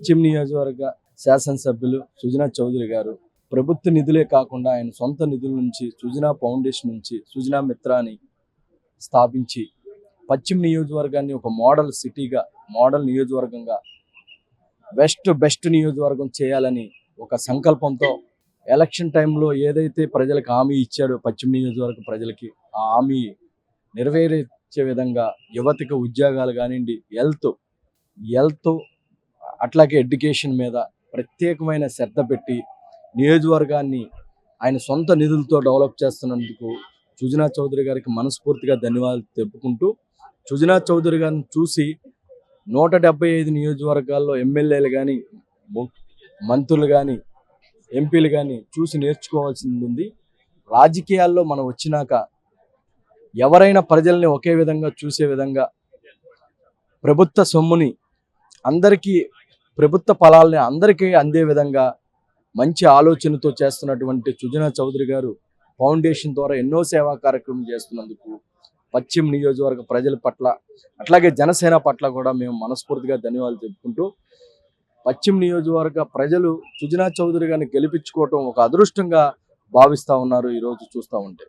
పశ్చిమ నియోజకవర్గ శాసనసభ్యులు సుజనా చౌదరి గారు ప్రభుత్వ నిధులే కాకుండా ఆయన సొంత నిధుల నుంచి సుజనా ఫౌండేషన్ నుంచి సుజనా మిత్రాని స్థాపించి పశ్చిమ నియోజకవర్గాన్ని ఒక మోడల్ సిటీగా మోడల్ నియోజకవర్గంగా బెస్ట్ బెస్ట్ నియోజకవర్గం చేయాలని ఒక సంకల్పంతో ఎలక్షన్ టైంలో ఏదైతే ప్రజలకు హామీ ఇచ్చాడో పశ్చిమ నియోజకవర్గ ప్రజలకి ఆ హామీ నెరవేర్చే విధంగా యువతకు ఉద్యోగాలు కానివ్వండి హెల్త్ హెల్త్ అట్లాగే ఎడ్యుకేషన్ మీద ప్రత్యేకమైన శ్రద్ధ పెట్టి నియోజకవర్గాన్ని ఆయన సొంత నిధులతో డెవలప్ చేస్తున్నందుకు సుజనా చౌదరి గారికి మనస్ఫూర్తిగా ధన్యవాదాలు తెలుపుకుంటూ సుజనా చౌదరి గారిని చూసి నూట డెబ్బై ఐదు నియోజకవర్గాల్లో ఎమ్మెల్యేలు కానీ మంత్రులు కానీ ఎంపీలు కానీ చూసి నేర్చుకోవాల్సింది ఉంది రాజకీయాల్లో మనం వచ్చినాక ఎవరైనా ప్రజల్ని ఒకే విధంగా చూసే విధంగా ప్రభుత్వ సొమ్ముని అందరికీ ప్రభుత్వ ఫలాల్ని అందరికీ అందే విధంగా మంచి ఆలోచనతో చేస్తున్నటువంటి సుజనా చౌదరి గారు ఫౌండేషన్ ద్వారా ఎన్నో సేవా కార్యక్రమం చేస్తున్నందుకు పశ్చిమ నియోజకవర్గ ప్రజల పట్ల అట్లాగే జనసేన పట్ల కూడా మేము మనస్ఫూర్తిగా ధన్యవాదాలు చెప్పుకుంటూ పశ్చిమ నియోజకవర్గ ప్రజలు సుజనా చౌదరి గారిని గెలిపించుకోవటం ఒక అదృష్టంగా భావిస్తా ఉన్నారు ఈరోజు చూస్తూ ఉంటే.